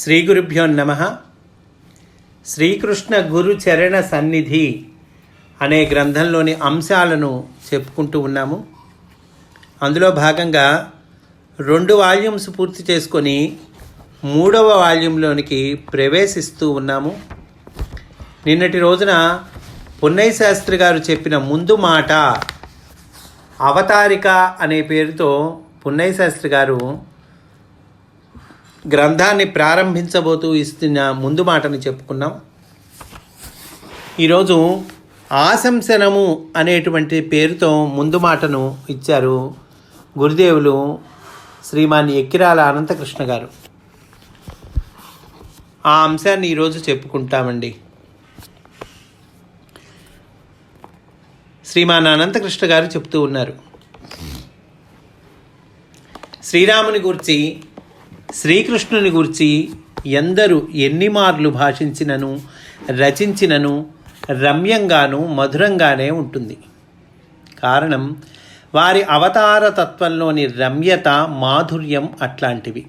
శ్రీ గురుభ్యో నమ. శ్రీకృష్ణ గురు చరణ సన్నిధి అనే గ్రంథంలోని అంశాలను చెప్పుకుంటూ ఉన్నాము. అందులో భాగంగా రెండు వాల్యూమ్స్ పూర్తి చేసుకొని మూడవ వాల్యూంలోనికి ప్రవేశిస్తూ ఉన్నాము. నిన్నటి రోజున పున్నయ్య శాస్త్రి గారు చెప్పిన ముందు మాట అవతారిక అనే పేరుతో పున్నయ్య శాస్త్రి గారు గ్రంథాన్ని ప్రారంభించబోతూ ఇస్తున్న ముందు మాటను చెప్పుకున్నాం. ఈరోజు ఆశంసనము అనేటువంటి పేరుతో ముందు మాటను ఇచ్చారు గురుదేవులు శ్రీమాన్ ఎక్కిరాల అనంతకృష్ణ గారు. ఆ అంశాన్ని ఈరోజు చెప్పుకుంటామండి. శ్రీమాన్ అనంతకృష్ణ గారు చెప్తూ ఉన్నారు. శ్రీరాముని గురించి శ్రీకృష్ణుని గురించి ఎందరు ఎన్ని మార్లు భాషించినను రచించినను రమ్యంగాను మధురంగానే ఉంటుంది. కారణం వారి అవతార తత్వంలోని రమ్యత మాధుర్యం అట్లాంటివి.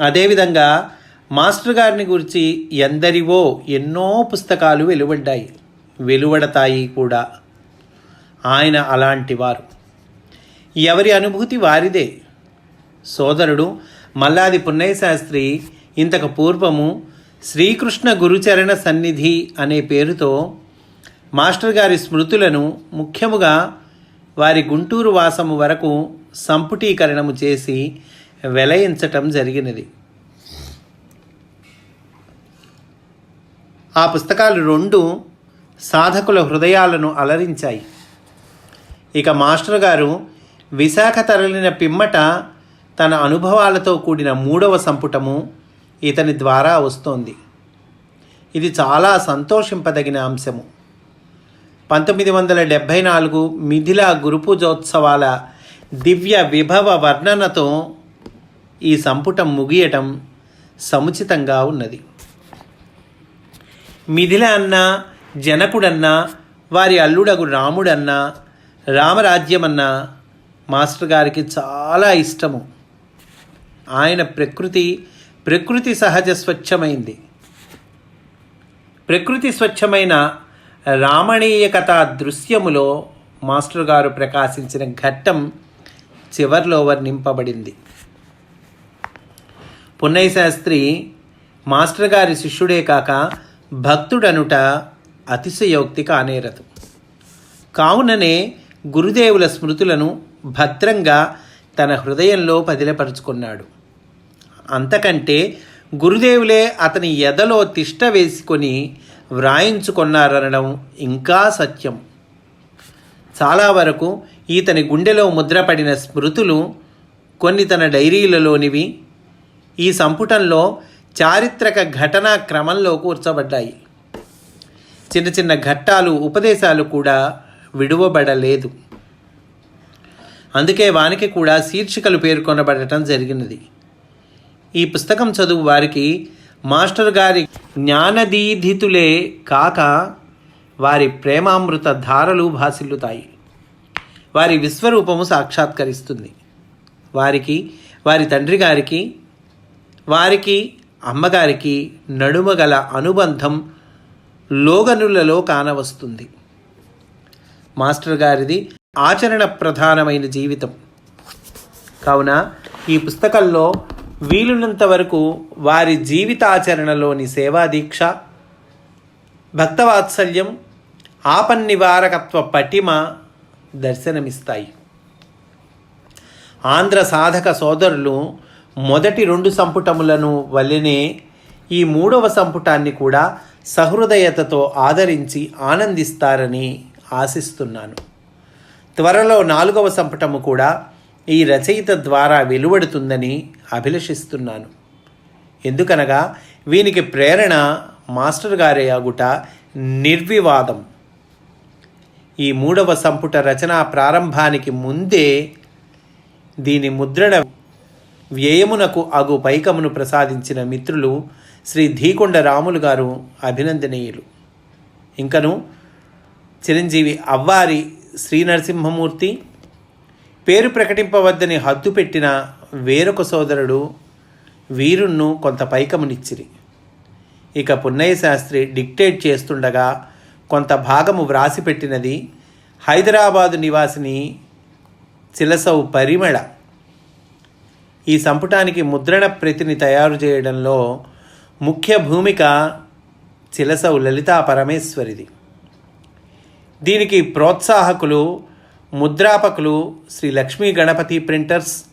అదేవిధంగా మాస్టర్ గారిని గురించి ఎందరివో ఎన్నో పుస్తకాలు వెలువడ్డాయి. వెలువడతాయి కూడా. ఆయన అలాంటి వారు. ఎవరి అనుభూతి వారిదే. సోదరుడు మల్లాది పున్నయ్య శాస్త్రి ఇంతకు పూర్వము శ్రీకృష్ణ గురుచరణ సన్నిధి అనే పేరుతో మాస్టర్ గారి స్మృతులను ముఖ్యముగా వారి గుంటూరు వాసము వరకు సంపుటీకరణము చేసి వెలయించటం జరిగినది. ఆ పుస్తకాలు రెండు సాధకుల హృదయాలను అలరించాయి. ఇక మాస్టర్ గారు విశాఖ తరలిన పిమ్మట తన అనుభవాలతో కూడిన మూడవ సంపుటము ఇతని ద్వారా వస్తోంది. ఇది చాలా సంతోషింపదగిన అంశము. పంతొమ్మిది వందల డెబ్భై నాలుగు మిథిలా గురుపూజోత్సవాల దివ్య విభవ వర్ణనతో ఈ సంపుటం ముగియటం సముచితంగా ఉన్నది. మిథిల అన్న జనకుడన్నా వారి అల్లుడగు రాముడన్నా రామరాజ్యమన్నా మాస్టర్ గారికి చాలా ఇష్టము. ఆయన ప్రకృతి ప్రకృతి సహజ స్వచ్ఛమైంది. ప్రకృతి స్వచ్ఛమైన రామణీయ కథా దృశ్యములో మాస్టర్ గారు ప్రకాశించిన ఘట్టం చివర్లో వర్ణింపబడింది. పున్నయ్య శాస్త్రి మాస్టర్ గారి శిష్యుడే కాక భక్తుడనుట అతిశయోక్తి కానేరదు. కావుననే గురుదేవుల స్మృతులను భద్రంగా తన హృదయంలో పదిలపరుచుకున్నాడు. అంతకంటే గురుదేవులే అతని ఎదలో తిష్ట వేసుకొని వ్రాయించుకున్నారనడం ఇంకా సత్యం. చాలా వరకు ఈతని గుండెలో ముద్రపడిన స్మృతులు కొన్ని తన డైరీలలోనివి ఈ సంపుటంలో చారిత్రక ఘటనా క్రమంలో కూర్చబడ్డాయి. చిన్న చిన్న ఘట్టాలు ఉపదేశాలు కూడా విడువబడలేదు. అందుకే వానికి కూడా శీర్షికలు పేర్కొనబడటం జరిగినది. ఈ పుస్తకం చదువు వారికి మాస్టర్ గారి జ్ఞానదీధితులే కాక వారి ప్రేమామృత ధారలు భాసిల్లుతాయి. వారి విశ్వరూపము సాక్షాత్కరిస్తుంది. వారికి వారి తండ్రి గారికి వారికి అమ్మగారికి నడుమ గల అనుబంధం లోగనులలో కానవస్తుంది. మాస్టర్ గారిది ఆచరణ ప్రధానమైన జీవితం. కావున ఈ పుస్తకంలో వీలున్నంత వరకు వారి జీవితాచరణలోని సేవాదీక్ష భక్తవాత్సల్యం ఆపన్నివారకత్వ పటిమ దర్శనమిస్తాయి. ఆంధ్ర సాధక సోదరులు మొదటి రెండు సంపుటములను వల్లనే ఈ మూడవ సంపుటాన్ని కూడా సహృదయతతో ఆదరించి ఆనందిస్తారని ఆశిస్తున్నాను. త్వరలో నాలుగవ సంపుటము కూడా ఈ రచయిత ద్వారా వెలువడుతుందని అభిలషిస్తున్నాను. ఎందుకనగా వీనికి ప్రేరణ మాస్టర్ గారే అగుట నిర్వివాదం. ఈ మూడవ సంపుట రచనా ప్రారంభానికి ముందే దీని ముద్రణ వ్యయమునకు అగు పైకమును ప్రసాదించిన మిత్రులు శ్రీ ధీకొండ రాములు గారు అభినందనీయులు. ఇంకను చిరంజీవి అవ్వారి శ్రీ నరసింహమూర్తి పేరు ప్రకటింపవద్దని హద్దు పెట్టిన వేరొక సోదరుడు వీరుణ్ణు కొంత పైకమునిచ్చిరి. ఇక పున్నయ్య శాస్త్రి డిక్టేట్ చేస్తుండగా కొంత భాగము వ్రాసిపెట్టినది హైదరాబాదు నివాసిని చిలసవు పరిమళ. ఈ సంపుటానికి ముద్రణ ప్రతిని తయారు చేయడంలో ముఖ్య భూమిక చిలసవు లలితా పరమేశ్వరిది. దీనికి ప్రోత్సాహకులు ముద్రాపకులు శ్రీ లక్ష్మీ గణపతి ప్రింటర్స్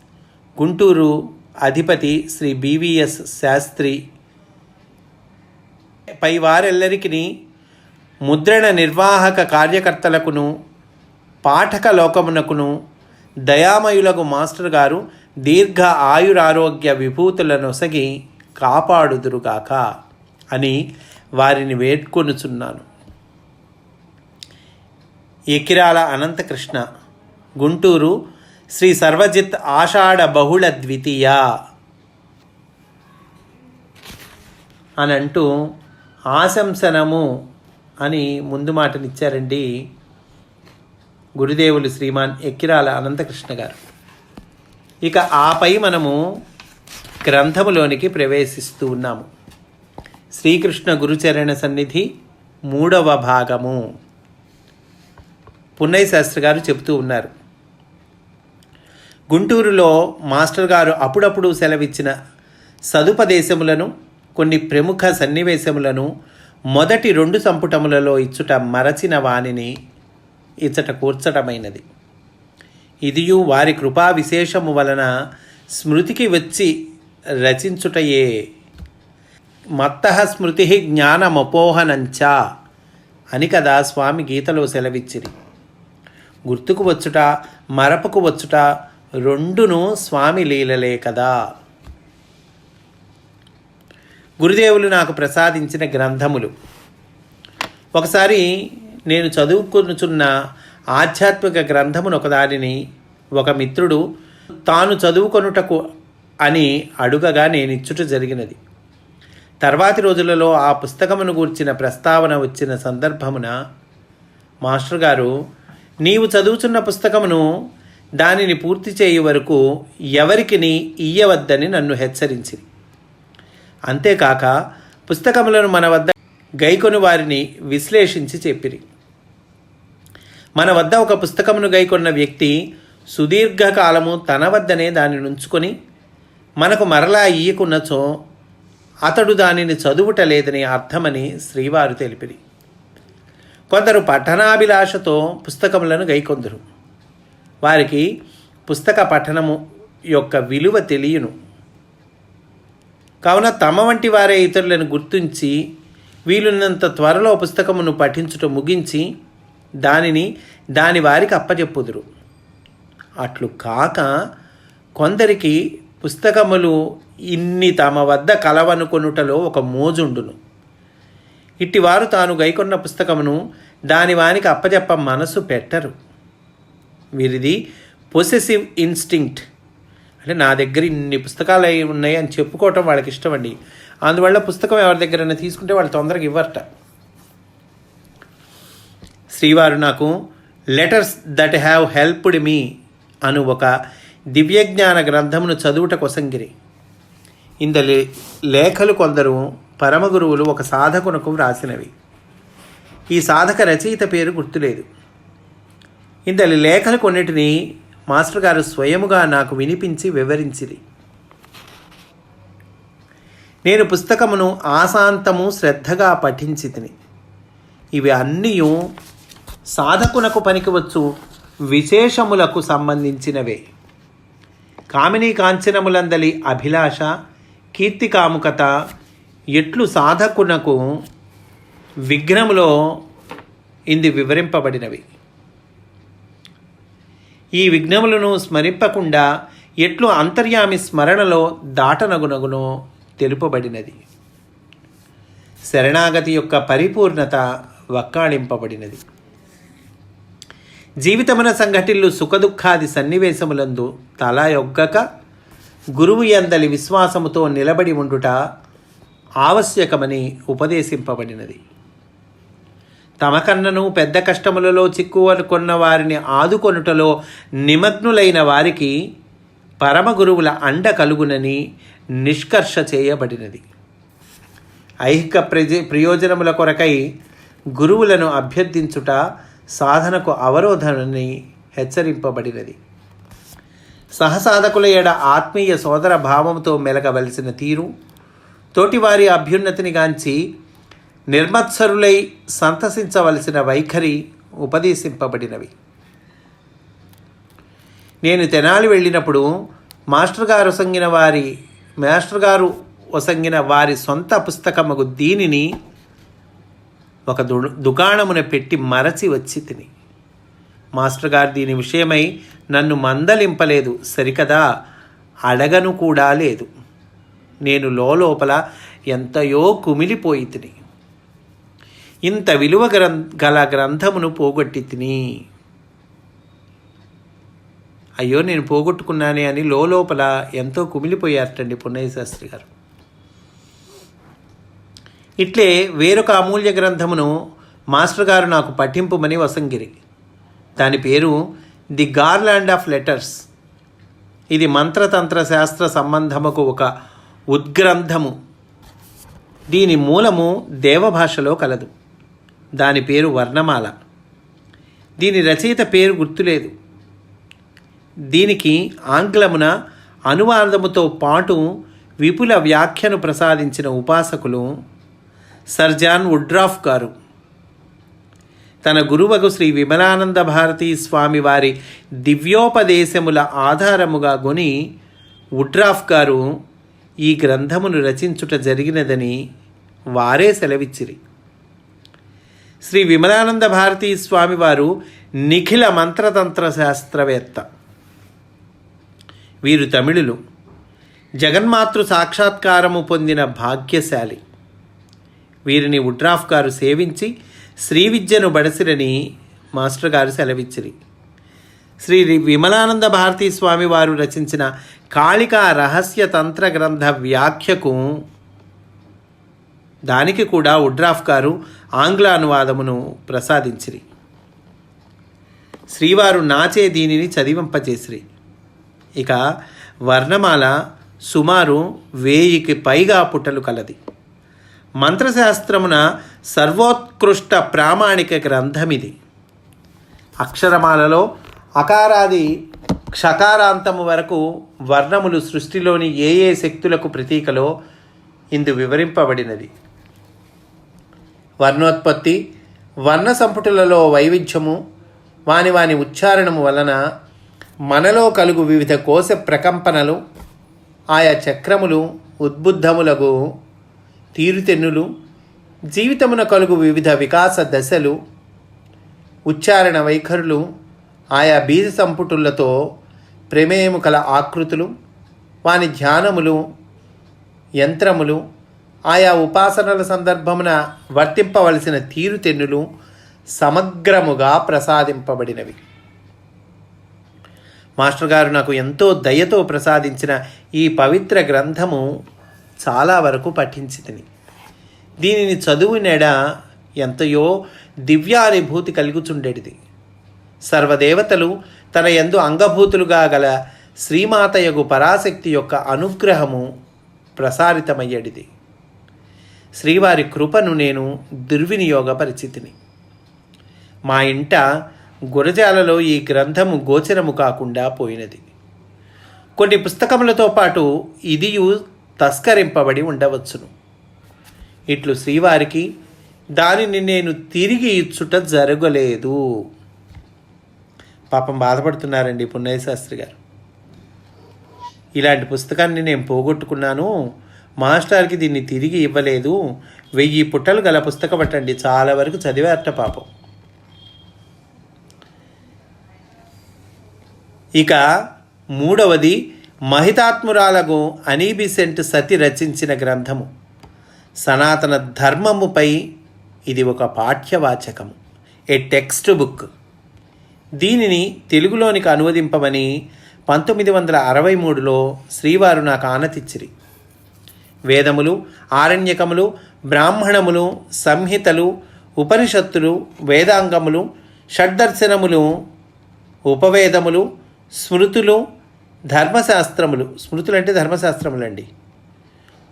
గుంటూరు అధిపతి శ్రీ బీవీఎస్ శాస్త్రి. పై వారెల్లరికీ ముద్రణ నిర్వాహక కార్యకర్తలకును పాఠక లోకమునకును దయామయులకు మాస్టర్ గారు దీర్ఘ ఆయురారోగ్య విభూతులను నొసగి కాపాడుదురుగాక అని వారిని వేడ్కొనుచున్నాను. ఎకిరాల అనంతకృష్ణ గుంటూరు శ్రీ సర్వజిత్ ఆషాఢ బహుళ ద్వితీయ. అని అంటూ ఆశంసనము అని ముందు మాటనిచ్చారండి గురుదేవులు శ్రీమాన్ ఎక్కిరాల అనంతకృష్ణ గారు. ఇక ఆపై మనము గ్రంథములోనికి ప్రవేశిస్తూ ఉన్నాము. శ్రీకృష్ణ గురుచరణ సన్నిధి మూడవ భాగము. పున్నయ్య శాస్త్రి గారు చెబుతూ ఉన్నారు. గుంటూరులో మాస్టర్ గారు అప్పుడప్పుడు సెలవిచ్చిన సదుపదేశములను కొన్ని ప్రముఖ సన్నివేశములను మొదటి రెండు సంపుటములలో ఇచ్చుట మరచిన వాణిని ఇచ్చట కూర్చటమైనది. ఇదియు వారి కృపా విశేషము వలన స్మృతికి వచ్చి రచించుటయే. మత్త స్మృతి జ్ఞానమపోహనంచ అని కదా స్వామి గీతలో సెలవిచ్చిరి. గుర్తుకు వచ్చుట మరపుకు వచ్చుట రెండును స్వామి లీలలే కదా. గురుదేవులు నాకు ప్రసాదించిన గ్రంథములు. ఒకసారి నేను చదువుకునుచున్న ఆధ్యాత్మిక గ్రంథమును ఒకదానిని ఒక మిత్రుడు తాను చదువుకొనుటకు అని అడుగగా నేను ఇచ్చుట జరిగినది. తర్వాతి రోజులలో ఆ పుస్తకమును గూర్చిన ప్రస్తావన వచ్చిన సందర్భమున మాస్టర్ గారు నీవు చదువుచున్న పుస్తకమును దానిని పూర్తి చేయు వరకు ఎవరికిని ఇయ్యవద్దని నన్ను హెచ్చరించింది అంతేకాక పుస్తకములను మన వద్ద గైకొని వారిని విశ్లేషించి చెప్పిరి. మన వద్ద ఒక పుస్తకమును గైకొన్న వ్యక్తి సుదీర్ఘకాలము తన వద్దనే దానిని ఉంచుకొని మనకు మరలా ఇయ్యకున్నచో అతడు దానిని చదువుట లేదని అర్థమని శ్రీవారు తెలిపిరి. కొందరు పఠనాభిలాషతో పుస్తకములను గైకొందరు. వారికి పుస్తక పఠనము యొక్క విలువ తెలియను. కావున తమ వంటి వారే ఇతరులను గుర్తించి వీలున్నంత త్వరలో పుస్తకమును పఠించుట ముగించి దానిని దాని వారికి అప్పచెప్పుదురు అట్లు కాక కొందరికి పుస్తకములు ఇన్ని తమ వద్ద కలవనుకొనుటలో ఒక మోజుండును. ఇట్టివారు తాను గైకొన్న పుస్తకమును దాని వానికి అప్పచెప్ప మనసు పెట్టరు. వీరిది పొసెసివ్ ఇన్స్టింక్ట్ అంటే నా దగ్గర ఇన్ని పుస్తకాలు అయి ఉన్నాయి అని చెప్పుకోవటం వాళ్ళకి ఇష్టం అండి అందువల్ల పుస్తకం ఎవరి దగ్గరైనా తీసుకుంటే వాళ్ళు తొందరగా ఇవ్వరట. శ్రీవారు నాకు letters that have helped me అను ఒక దివ్యజ్ఞాన గ్రంథమును చదువుట కొసంగిరి. ఇందలి లేఖలు కొందరు పరమగురువులు ఒక సాధకునకు వ్రాసినవి. ఈ సాధక రచయిత పేరు గుర్తులేదు. ఇందలి లేఖలు కొన్నిటిని మాస్టర్ గారు స్వయముగా నాకు వినిపించి వివరించిరి. నేను పుస్తకమును ఆశాంతము శ్రద్ధగా పఠించి తిని ఇవి అన్నీ సాధకునకు పనికివచ్చు విశేషములకు సంబంధించినవే. కామినీ కాంచనములందలి అభిలాష కీర్తికాముకత ఎట్లు సాధకునకు విఘ్నములో ఇంది వివరింపబడినవి. ఈ విఘ్నములను స్మరింపకుండా ఎట్లు అంతర్యామి స్మరణలో దాటనగునగునో తెలుపబడినది. శరణాగతి యొక్క పరిపూర్ణత వక్కాళింపబడినది. జీవితమున సంఘటిల్లు సుఖదుఖాది సన్నివేశములందు తల యొగ్గక గురువు ఎందలి విశ్వాసముతో నిలబడి ఉండుట ఆవశ్యకమని ఉపదేశింపబడినది. తమకన్నను పెద్ద కష్టములలో చిక్కువనుకున్న వారిని ఆదుకొనుటలో నిమగ్నులైన వారికి పరమ గురువుల అండ కలుగునని నిష్కర్ష చేయబడినది. ఐహిక ప్రజ ప్రయోజనముల కొరకై గురువులను అభ్యర్థించుట సాధనకు అవరోధనని హెచ్చరింపబడినది. సహసాధకుల ఎడ ఆత్మీయ సోదర భావంతో మెలగవలసిన తీరు తోటివారి అభ్యున్నతిని గాంచి నిర్మత్సరులై సంతసించవలసిన వైఖరి ఉపదేశింపబడినవి. నేను తెనాలి వెళ్ళినప్పుడు మాస్టర్ గారు ఒసంగిన వారి మాస్టర్ గారు ఒసంగిన వారి సొంత పుస్తకముకు దీనిని ఒక దు దుకాణమున పెట్టి మరచి వచ్చి తిని. మాస్టర్ గారు దీని విషయమై నన్ను మందలింపలేదు సరికదా అడగను కూడా లేదు. నేను లోపల ఎంతయో కుమిలిపోయి తిని ఇంత విలువ గ్రం గల గ్రంథమును పోగొట్టి తిని. అయ్యో నేను పోగొట్టుకున్నానే అని లోపల ఎంతో కుమిలిపోయారటండి పున్నయ్య శాస్త్రి గారు. ఇట్లే వేరొక అమూల్య గ్రంథమును మాస్టర్ గారు నాకు పఠింపుమని వసంగిరి. దాని పేరు ది గార్లాండ్ ఆఫ్ లెటర్స్. ఇది మంత్రతంత్ర శాస్త్ర సంబంధముకు ఒక ఉద్గ్రంథము. దీని మూలము దేవభాషలో కలదు. దాని పేరు వర్ణమాల. దీని రచయిత పేరు గుర్తులేదు. దీనికి ఆంగ్లమున అనువాదముతో పాటు విపుల వ్యాఖ్యను ప్రసాదించిన ఉపాసకులు సర్జాన్ వుడ్రాఫ్ గారు. తన గురువగు శ్రీ విమలానంద భారతీ స్వామి వారి దివ్యోపదేశముల ఆధారముగా కొని వుడ్రాఫ్ గారు ఈ గ్రంథమును రచించుట జరిగినదని వారే సెలవిచ్చిరి. శ్రీ విమలానంద భారతీ స్వామివారు నిఖిల మంత్రతంత్ర శాస్త్రవేత్త. వీరు తమిళులు. జగన్మాతృ సాక్షాత్కారము పొందిన భాగ్యశాలి. వీరిని ఉడ్రాఫ్ గారు సేవించి శ్రీ విద్యను బడసిరని మాస్టర్ గారు సెలవిచ్చిరి. శ్రీ విమలానంద భారతీ స్వామి వారు రచించిన కాళికా రహస్య తంత్ర గ్రంథ వ్యాఖ్యకు దానికి కూడా ఉడ్రాఫ్ గారు ఆంగ్ల అనువాదమును ప్రసాదించిరి. శ్రీవారు నాచే దీనిని చదివింపజేసిరి. ఇక వర్ణమాల సుమారు వేయికి పైగా పుటలు కలది. మంత్రశాస్త్రమున సర్వోత్కృష్ట ప్రామాణిక గ్రంథమిది. అక్షరమాలలో అకారాది క్షకారాంతము వరకు వర్ణములు సృష్టిలోని ఏ ఏ శక్తులకు ప్రతీకలో ఇందు వివరింపబడినది. వర్ణోత్పత్తి వర్ణ సంపుటులలో వైవిధ్యము వాని వాని ఉచ్చారణము వలన మనలో కలుగు వివిధ కోశ ప్రకంపనలు ఆయా చక్రములు ఉద్బుద్ధములకు తీరుతెన్నులు జీవితమున కలుగు వివిధ వికాస దశలు ఉచ్చారణ వైఖరులు ఆయా బీజ సంపుటులతో ప్రమేయము కల ఆకృతులు వాని ధ్యానములు యంత్రములు ఆయా ఉపాసనల సందర్భమున వర్తింపవలసిన తీరుతెన్నులు సమగ్రముగా ప్రసాదింపబడినవి. మాస్టర్ గారు నాకు ఎంతో దయతో ప్రసాదించిన ఈ పవిత్ర గ్రంథము చాలా వరకు పఠించితిని. దీనిని చదువునెడ ఎంతయో దివ్యానుభూతి కలుగుచుండేటిది. సర్వదేవతలు తన ఎందు అంగభూతులుగా గల శ్రీమాతయగు పరాశక్తి యొక్క అనుగ్రహము ప్రసారితమయ్యేటిది శ్రీవారి కృపను నేను దుర్వినియోగ పరిచితిని మా ఇంట గురజాలలో ఈ గ్రంథము గోచరము కాకుండా పోయినది. కొన్ని పుస్తకములతో పాటు ఇదియు తస్కరింపబడి ఉండవచ్చును. ఇట్లు శ్రీవారికి దానిని నేను తిరిగి ఇచ్చుట జరగలేదు. పాపం బాధపడుతున్నారండి పున్నయ్య శాస్త్రి గారు. ఇలాంటి పుస్తకాన్ని నేను పోగొట్టుకున్నాను. మాస్టర్కి దీన్ని తిరిగి ఇవ్వలేదు. వెయ్యి పుట్టలు గల పుస్తకం పట్టండి చాలా వరకు చదివారట పాపం. ఇక మూడవది మహితాత్మురాలకు అనీబిసెంట్ సతి రచించిన గ్రంథము. సనాతన ధర్మముపై ఇది ఒక పాఠ్యవాచకము. ఏ టెక్స్ట్ బుక్. దీనిని తెలుగులోనికి అనువదింపమని పంతొమ్మిది వందల అరవై మూడులో శ్రీవారు నాకు ఆనతిచ్చిరి. వేదములు ఆరణ్యకములు బ్రాహ్మణములు సంహితలు ఉపనిషత్తులు వేదాంగములు షడ్దర్శనములు ఉపవేదములు స్మృతులు ధర్మశాస్త్రములు. స్మృతులు అంటే ధర్మశాస్త్రములండి.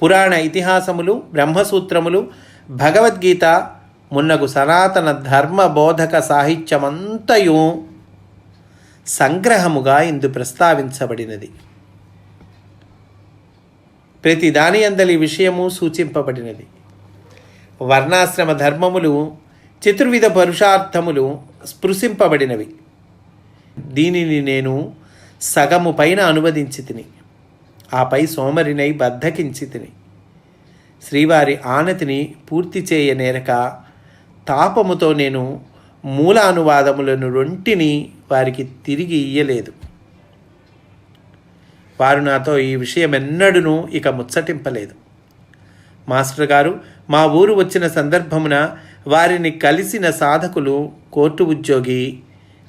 పురాణ ఇతిహాసములు బ్రహ్మసూత్రములు భగవద్గీత మున్నగు సనాతన ధర్మ బోధక సాహిత్యమంతయు సంగ్రహముగా ఇందు ప్రస్తావించబడినది. ప్రతి దాని అందలి విషయము సూచింపబడినది. వర్ణాశ్రమ ధర్మములు చతుర్విధ పురుషార్థములు స్పృశింపబడినవి. దీనిని నేను సగము పైన అనువదించి తిని ఆపై సోమరినై బద్ధకించి తిని శ్రీవారి ఆనతిని పూర్తి చేయనేరక తాపముతో నేను మూల అనువాదములను రొంటిని వారికి తిరిగి ఇయ్యలేదు. వారు నాతో ఈ విషయం ఎన్నడూనూ ఇక ముచ్చటింపలేదు. మాస్టర్ గారు మా ఊరు వచ్చిన సందర్భమున వారిని కలిసిన సాధకులు కోర్టు ఉద్యోగి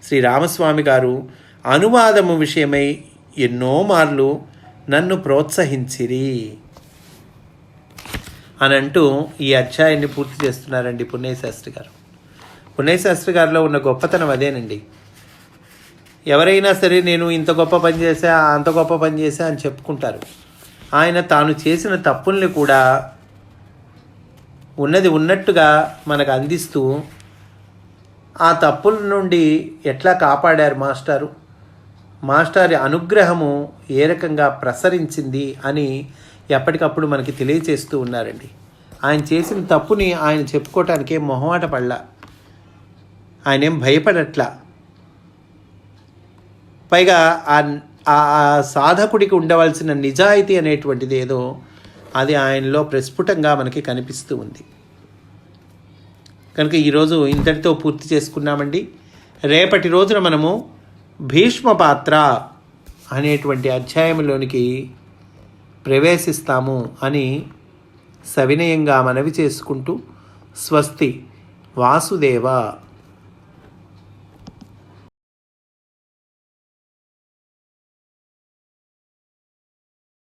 శ్రీ రామస్వామి గారు అనువాదము విషయమై ఎన్నో మార్లు నన్ను ప్రోత్సహించిరి అని అంటూ ఈ అధ్యాయాన్ని పూర్తి చేస్తున్నారండి పుణ్యశాస్త్రి గారు. పుణ్యశాస్త్రి గారిలో ఉన్న గొప్పతనం అదేనండి. ఎవరైనా సరే నేను ఇంత గొప్ప పని చేశా అంత గొప్ప పని చేశా అని చెప్పుకుంటారు. ఆయన తాను చేసిన తప్పుల్ని కూడా ఉన్నది ఉన్నట్టుగా మనకు అందిస్తూ ఆ తప్పుల నుండి ఎట్లా కాపాడారు మాస్టారు? మాస్టారి అనుగ్రహము ఏ రకంగా ప్రసరించింది అని ఎప్పటికప్పుడు మనకి తెలియచేస్తూ ఉన్నారండి. ఆయన చేసిన తప్పుని ఆయన చెప్పుకోవటానికే మొహమాట పడలా. ఆయన ఏం భయపడట్లా. పైగా ఆ సాధకుడికి ఉండవలసిన నిజాయితీ అనేటువంటిది ఏదో అది ఆయనలో ప్రస్ఫుటంగా మనకి కనిపిస్తూ ఉంది. కనుక ఈరోజు ఇంతటితో పూర్తి చేసుకున్నామండి. రేపటి రోజున మనము భీష్మ పాత్ర అనేటువంటి అధ్యాయంలోనికి ప్రవేశిస్తాము అని సవినయంగా మనవి చేసుకుంటూ స్వస్తి వాసుదేవ.